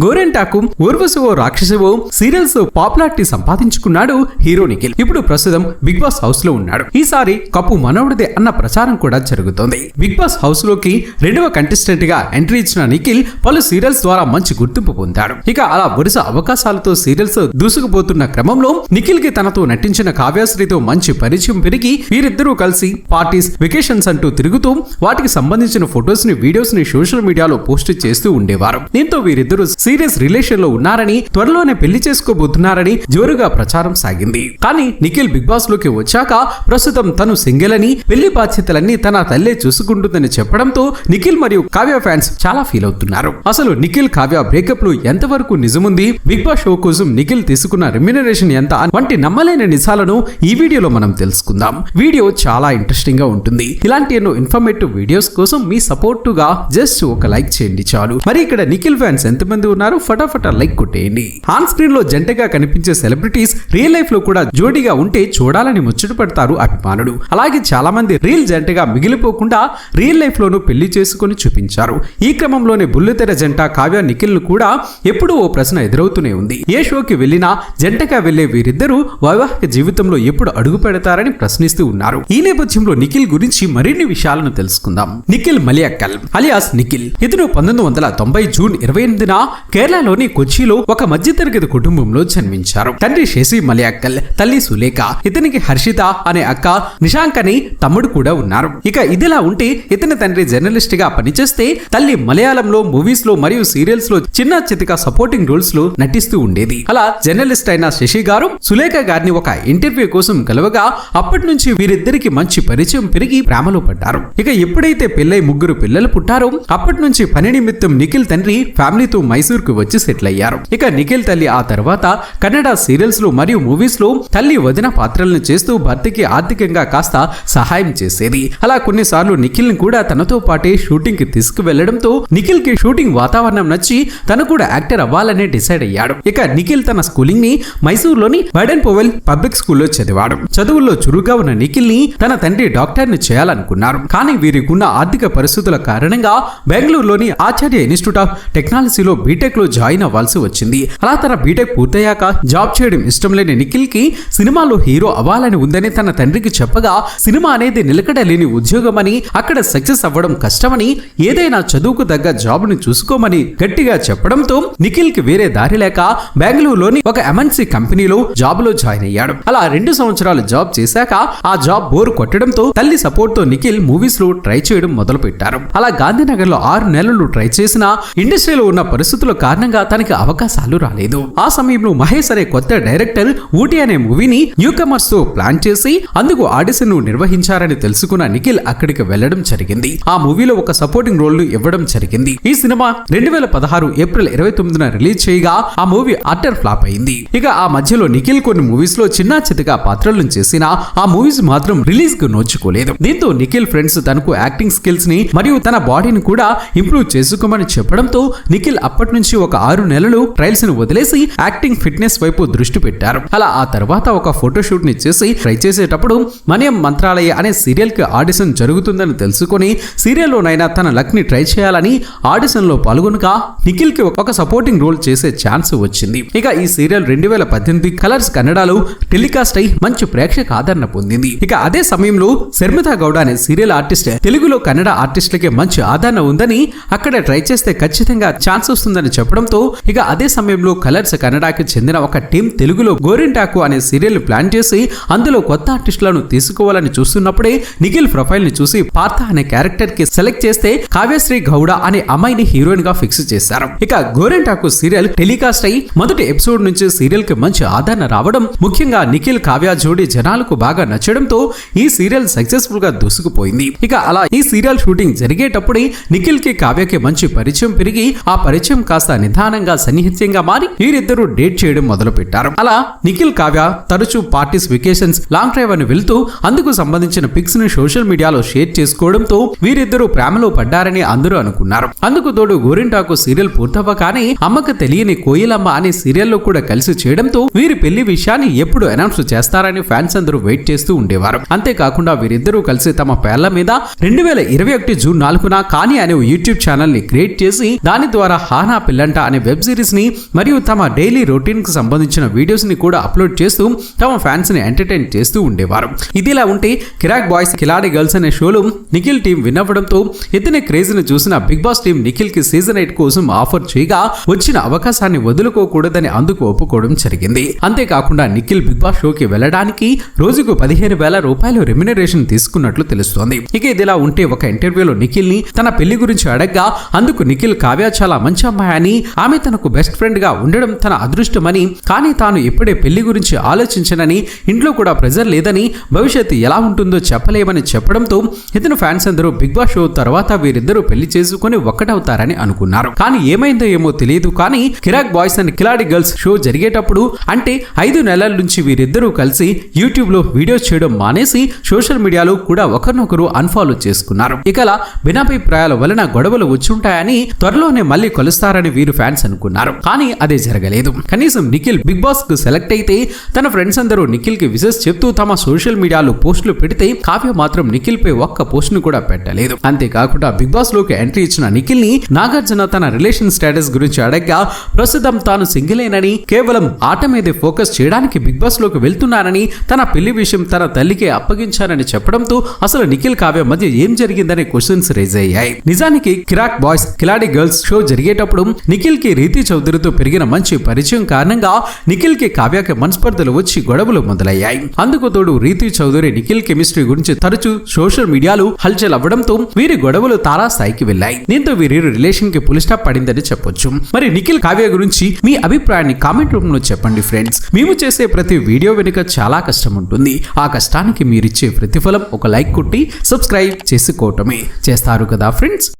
గోరెంటాకు Urvasivo Rakshasivo serials popularity సంపాదించుకున్నాడు hero Nikhil. ఇప్పుడు ప్రస్తుతం బిగ్ బాస్ హౌస్లో ఉన్నాడు. ఈసారి కప్పు మనవడిదే అన్న ప్రచారం కూడా జరుగుతోంది. బిగ్ బాస్ హౌస్లోకి రెండవ కంటెస్టెంట్గా ఎంట్రీ ఇచ్చిన నిఖిల్ పలు సీరియల్స్ ద్వారా మంచి గుర్తింపు పొందాడు. ఇక అలా వరుస అవకాశాలతో సీరియల్స్ దూసుకుపోతున్న క్రమంలో నిఖిల్కి తనతో నటించిన కావ్యాశ్రీతో మంచి పరిచయం పెరిగి వీరిద్దరూ కలిసి పార్టీస్ వెకేషన్స్ అంటూ తిరుగుతూ వాటికి సంబంధించిన ఫొటోస్ని వీడియోస్ని సోషల్ మీడియాలో పోస్ట్ చేస్తూ ఉండేవారు. దీంతో వీరిద్దరూ సీరియస్ రిలేషన్లో ఉన్నారని త్వరలోనే పెళ్ళి చేసుకోబోతున్నారని జోరుగా ప్రచారం సాగింది. కానీ నిఖిల్ బిగ్ బాస్లోకి వచ్చాక ప్రస్తుతం తను సింగిల్ అని పెళ్ళి బాధ్యతలన్నీ తన తల్లే చూసుకుంటుందని చెప్పడంతో నిఖిల్ మరియు కావ్య ఫ్యాన్స్ చాలా ఫీల్ అవుతున్నారు. అసలు నిఖిల్ కావ్య బ్రేకప్లో ఎంతవరకు నిజముంది? బిగ్ బాస్ షో కోసం నిఖిల్ తీసుకున్న రెమ్యునరేషన్ ఎంత? వంటి నమ్మలేని నిజాలను ఈ వీడియోలో మనం తెలుసుకుందాం. వీడియో చాలా ఇంట్రెస్టింగ్గా ఉంటుంది. ఇలాంటి ఎన్నో ఇన్ఫర్మేటివ్ వీడియోస్ కోసం మీ సపోర్టుగా జస్ట్ ఒక లైక్ చేయండి చాలు. మరి ఇక్కడ నిఖిల్ ఫ్యాన్స్ ఎంతమంది ఉన్నారు ఫటాఫట లైక్ కొట్టేయండి. ఆన్ స్క్రీన్లో జంటగా కనిపించే సెలబ్రిటీస్ రియల్ లైఫ్లో కూడా జోడీగా ఉంటే చూడాలని ముచ్చట పడతారు అభిమానులు. అలాగే చాలా మంది రియల్ జంటగా మిగిలిపోకుండా రియల్ లైఫ్ లోను పెళ్ళి చేసుకుని చూపించారు. ఈ క్రమంలోనే బుల్లితెర జంట కావ్య నిఖిల్ కూడా ఎప్పుడూ ఓ ప్రశ్న ఎదురవుతూనే ఉంది. ఏ షోకి వెళ్ళినా జంటగా వెళ్ళే వీరిద్దరూ వైవాహిక జీవితంలో ఎప్పుడు అడుగు పెడతారని ప్రశ్నిస్తూ ఉన్నారు. ఈ నేపథ్యంలో నిఖిల్ గురించి మరిన్ని విషయాలను తెలుసుకుందాం. నిఖిల్ మలియక్కల్ అలియాస్ నిఖిల్. ఇతను పంతొమ్మిది వందల తొంభై జూన్ ఇరవై ఎనిమిదిన కేరళలోని కొచ్చిలో ఒక మధ్యతరగతి కుటుంబంలో జన్మించారు. తండ్రి శశి మలయాక్కల్ తల్లి సులేఖ ఇతనికి హర్షిత అనే అక్క నిశాంక్ అని తమ్ముడు కూడా ఉన్నారు. ఇక ఇదిలా ఉంటే ఇతని తండ్రి జర్నలిస్ట్గా పనిచేస్తే తల్లి మలయాళంలో మూవీస్లో మరియు సీరియల్స్లో చిన్న చితిక సపోర్టింగ్ రోల్స్లో నటిస్తూ ఉండేది. అలా జర్నలిస్ట్ అయిన శశి గారు సులేఖ గారిని ఒక ఇంటర్వ్యూ కోసం కలవగా అప్పటి నుంచి వీరిద్దరికి మంచి పరిచయం పెరిగి ప్రేమలో పడ్డారు. ఇక ఎప్పుడైతే పెళ్ళై ముగ్గురు పిల్లలు పుట్టారో అప్పటి నుంచి పని నిమిత్తం నిఖిల్ తండ్రి ఫ్యామిలీతో మైసూర్ మైసూర్కు వచ్చి సెటిల్ అయ్యారు ఇక నిఖిల్ తల్లి ఆ తర్వాత కన్నడ సీరియల్స్లో మరియు మూవీస్లో తల్లి వదిన పాత్రలను చేస్తూ భర్తకి ఆర్థికంగా కాస్త సహాయం చేసేది. అలా కొన్నిసార్లు నిఖిల్ని కూడా తనతో పాటే షూటింగ్కి తీసుకువెళ్ళడంతో నిఖిల్కి షూటింగ్ వాతావరణం నచ్చి తను కూడా యాక్టర్ అవ్వాలని డిసైడ్ అయ్యాడు. ఇక నిఖిల్ తన స్కూలింగ్ని మైసూర్లోని బైడెన్ పోవెల్ పబ్లిక్ స్కూల్లో చదివాడు. చదువుల్లో చురుగ్గా ఉన్న నిఖిల్ని తన తండ్రి డాక్టర్ని చేయాలనుకున్నారు. కానీ వీరికున్న ఆర్థిక పరిస్థితుల కారణంగా బెంగళూరులోని ఆచార్య ఇన్స్టిట్యూట్ ఆఫ్ టెక్నాలజీలో బీటెక్ లో జాయిన్ అవ్వాల్సి వచ్చింది. అలా తన బీటెక్ పూర్తయ్యాక జాబ్ చేయడం ఇష్టం లేని నిఖిల్కి సినిమాలో హీరో అవ్వాలని ఉందని తన తండ్రికి చెప్పగా సినిమా అనేది నిలకడలేని ఉద్యోగమని అక్కడ సక్సెస్ అవ్వడం కష్టమని ఏదైనా చదువుకు తగ్గ జాబ్ని చూసుకోమని గట్టిగా చెప్పడంతో నిఖిల్కి వేరే దారి లేక బెంగళూరులోని ఒక ఎంఎన్సీ కంపెనీలో జాబ్లో జాయిన్ అయ్యాడు. అలా రెండు సంవత్సరాలు జాబ్ చేశాక ఆ జాబ్ బోర్ కొట్టడంతో తల్లి సపోర్ట్తో నిఖిల్ మూవీస్లో ట్రై చేయడం మొదలు పెట్టారు అలా గాంధీనగర్లో ఆరు నెలలు ట్రై చేసిన ఇండస్ట్రీలో ఉన్న పరిస్థితుల కారణంగా తనకి అవకాశాలు రాలేదు. ఆ సమయంలో మహేష్ అనే కొత్త డైరెక్టర్ ఊటీ అనే మూవీని న్యూ కమర్స్తో ప్లాన్ చేసి అందుకు ఆడిషన్ను నిర్వహించారని తెలుసుకున్న నిఖిల్ అక్కడికి వెళ్ళడం జరిగింది. ఆ మూవీలో ఒక సపోర్టింగ్ రోల్ను ఇవ్వడం జరిగింది. ఈ సినిమా రెండు వేల పదహారు ఏప్రిల్ ఇరవై తొమ్మిదిన రిలీజ్ చేయగా ఆ మూవీ అట్టర్ ఫ్లాప్ అయింది. ఇక ఆ మధ్యలో నిఖిల్ కొన్ని మూవీస్లో చిన్న చితగా పాత్రలను చేసినా ఆ మూవీస్ మాత్రం రిలీజ్కు నోచుకోలేదు. దీంతో నిఖిల్ ఫ్రెండ్స్ తనకు యాక్టింగ్ స్కిల్స్ని మరియు తన బాడీని కూడా ఇంప్రూవ్ చేసుకోమని చెప్పడంతో నిఖిల్ అప్పటి నుంచి ఒక ఆరు నెలలు ట్రయల్స్ని వదిలేసి యాక్టింగ్ ఫిట్నెస్ వైపు దృష్టి పెట్టారు. అలా ఆ తర్వాత ఒక ఫోటోషూట్ని చేసి ట్రై చేసేటప్పుడు మనియం మంత్రాలయ అనే సీరియల్కి ఆడిషన్ జరుగుతుందని తెలుసుకొని సీరియల్లోనైనా తన లక్ని ట్రై చేయాలని ఆడిషన్లో పాల్గొనగా నిఖిల్కి ఒక సపోర్టింగ్ రోల్ చేసే ఛాన్స్ వచ్చింది. ఇక ఈ సీరియల్ రెండు వేల పద్దెనిమిది కలర్స్ కన్నడలో టెలికాస్ట్ అయి మంచి ప్రేక్షక ఆదరణ పొందింది. ఇక అదే సమయంలో శర్మిత గౌడ అనే సీరియల్ ఆర్టిస్ట్ తెలుగులో కన్నడ ఆర్టిస్టులకి మంచి ఆదరణ ఉందని అక్కడ ట్రై చేస్తే ఖచ్చితంగా ఛాన్స్ వస్తుందని చెప్పడంతో ఇక అదే సమయంలో కలర్స్ కన్నడకి చెందిన ఒక టీం తెలుగులో గోరింటాకు అనే సీరియల్ ప్లాన్ చేసి అందులో కొత్త ఆర్టిస్టులను తీసుకోవాలని చూస్తున్నప్పుడే నిఖిల్ ప్రొఫైల్ని చూసి పార్థ అనే క్యారెక్టర్కి సెలెక్ట్ చేస్తే కావ్యశ్రీ గౌడ అనే అమ్మాయిని హీరోయిన్గా ఫిక్స్ చేశారు. ఇక గోరెంటాకు సీరియల్ టెలికాస్ట్ అయి మొదటి ఎపిసోడ్ నుంచి సీరియల్కి మంచి ఆదరణ రావడం ముఖ్యంగా నిఖిల్ కావ్య జోడి జనాలకు బాగా నచ్చడంతో ఈ సీరియల్ సక్సెస్ఫుల్గా దూసుకుపోయింది. ఇక అలా ఈ సీరియల్ షూటింగ్ జరిగేటప్పుడే నిఖిల్కి కావ్యకి మంచి పరిచయం పెరిగి ఆ పరిచయం కాస్త నిదానంగా సన్నిహిత్యంగా మారి వీరిద్దరూ డేట్ చేయడం మొదలు పెట్టారు అలా నిఖిల్ కావ్య తరచూ పార్టీస్ వెకేషన్స్ లాంగ్ డ్రైవ్ అని వెళ్తూ అందుకు సంబంధించిన పిక్స్ని సోషల్ మీడియాలో షేర్ చేసుకోవడంతో వీరిద్దరూ ప్రేమలో పడ్డారని అందరూ అనుకున్నారు. అందుకు తోడు గోరింటాకు సీరియల్ పూర్తవ్వగానే అమ్మకు తెలియని కోయిలమ్మ అనే సీరియల్లో కూడా కలిసి చేయడంతో వీరి పెళ్ళి విషయాన్ని ఎప్పుడు అనౌన్స్ చేస్తారని ఫ్యాన్స్ అందరూ వెయిట్ చేస్తూ ఉండేవారు. అంతేకాకుండా వీరిద్దరూ కలిసి తమ పేర్ల మీద రెండు వేల ఇరవై ఒకటి జూన్ నాలుగున కాని అనే యూట్యూబ్ ఛానల్ని క్రియేట్ చేసి దాని ద్వారా హానా పిల్లంట అనే వెబ్ సిరీస్ని మరియు తమ డైలీ రొటీన్కు సంబంధించిన వీడియోస్ని కూడా అప్లోడ్ చేస్తూ తమ ఫ్యాన్స్ని ఎంటర్టైన్ చేస్తూ ఉండేవారు. ఇదిలా ఉంటే కిరాక్ బాయ్స్ కిలాడి గర్ల్స్ అనే షోలో నిఖిల్ టీం వినవడంతో ఇతని క్రేజ్ని చూసిన బిగ్ బాస్ టీం నిఖిల్కి సీజన్ ఎయిట్ కోసం ఆఫర్ చేయగా వచ్చిన అవకాశాన్ని వదులుకోకూడదని అందుకు ఒప్పుకోవడం జరిగింది. అంతేకాకుండా నిఖిల్ బిగ్ బాస్ షోకి వెళ్ళడానికి రోజుకు పదిహేను వేల రూపాయలు రెమ్యునరేషన్ తీసుకున్నట్లు తెలుస్తోంది. ఇక ఇదిలా ఉంటే ఒక ఇంటర్వ్యూలో నిఖిల్ని తన పెళ్ళి గురించి అడగ్గా అందుకు నిఖిల్ కావ్య చాలా మంచి అమ్మాయి అని ఆమె తనకు బెస్ట్ ఫ్రెండ్గా ఉండడం తన అదృష్టమని కానీ తాను ఇప్పుడే పెళ్ళి గురించి ఆలోచించనని ఇంట్లో కూడా ప్రెజర్ లేదని భవిష్యత్తు ఎలా ఉంటుందో చెప్పలేమని చెప్పడంతో ఇతను ఫ్యాన్స్ అందరూ బిగ్ బాస్ షో తర్వాత వీరిద్దరూ పెళ్ళి చేసుకుని ఒక్కటవుతారని అనుకున్నారు. కానీ ఏమైందో ఏమో తెలియదు కానీ Kirrak boys and Khiladi girls show జరిగేటప్పుడు అంటే ఐదు నెలల నుంచి వీరిద్దరూ కలిసి యూట్యూబ్లో వీడియోస్ చేయడం మానేసి సోషల్ మీడియాలో కూడా ఒకరినొకరు అన్ఫాలో చేసుకున్నారు. ఇకలా భిన్నాభిప్రాయాల వలన గొడవలు వచ్చుంటాయని త్వరలోనే మళ్ళీ కలుస్తారని వీరు ఫ్యాన్స్ అనుకున్నారు. కానీ అదే జరగలేదు. కనీసం నిఖిల్ బిగ్ బాస్కు సెలెక్ట్ అయితే తన ఫ్రెండ్స్ అందరూ నిఖిల్కి విషెస్ చెప్తూ తమ సోషల్ మీడియాలో పోస్టులు పెడితే కావ్య మాత్రం నిఖిల్ పై ఒక్క పోస్ట్ను కూడా పెట్టలేదు. అంతేకాకుండా బిగ్ బాస్లోకి ఎంట్రీ ఇచ్చిన నిఖిల్ని నాగార్జున తన రిలేషన్ స్టేటస్ గురించి అడగ్గా ప్రస్తుతం తాను సింగిలేనని కేవలం ఆట మీదే ఫోకస్ చేయడానికి బిగ్ బాస్లోకి వెళ్తున్నానని తన పెళ్ళి విషయం తన తల్లికే అప్పగించానని చెప్పడంతో అసలు నిఖిల్ కావ్య మధ్య ఏం జరిగిందనే క్వశ్చన్స్ రేజ్ అయ్యాయి. నిజానికి కిరాక్ బాయ్స్ కిలాడి గర్ల్స్ షో జరిగేటప్పుడు నిఖిల్కి రీతి చౌదరితో పెరిగిన మంచి పరిచయం కారణంగా నిఖిల్కి కావ్యకి మనస్పర్ధలు వచ్చి గొడవలు మొదలయ్యాయి. అందుకు తోడు రీతి చౌదరి నిఖిల్ కెమిస్ట్రీ గురించి తరచూ సోషల్ మీడియాలో హల్చల్ అవ్వడంతో వీరి గొడవలు తారాస్థాయికి వెళ్ళాయి. దీంతో వీరి రిలేషన్కి పులి స్టాప్ పడిందని చెప్పొచ్చు. మరి నిఖిల్ కావ్య గురించి మీ అభిప్రాయాన్ని కామెంట్ రూపంలో చెప్పండి ఫ్రెండ్స్. మేము చేసే ప్రతి వీడియో వెనుక చాలా కష్టం ఉంటుంది. ఆ కష్టానికి మీరిచ్చే ప్రతిఫలం ఒక లైక్ కొట్టి సబ్స్క్రైబ్ చేసుకోవటమే. చేస్తారు కదా ఫ్రెండ్స్?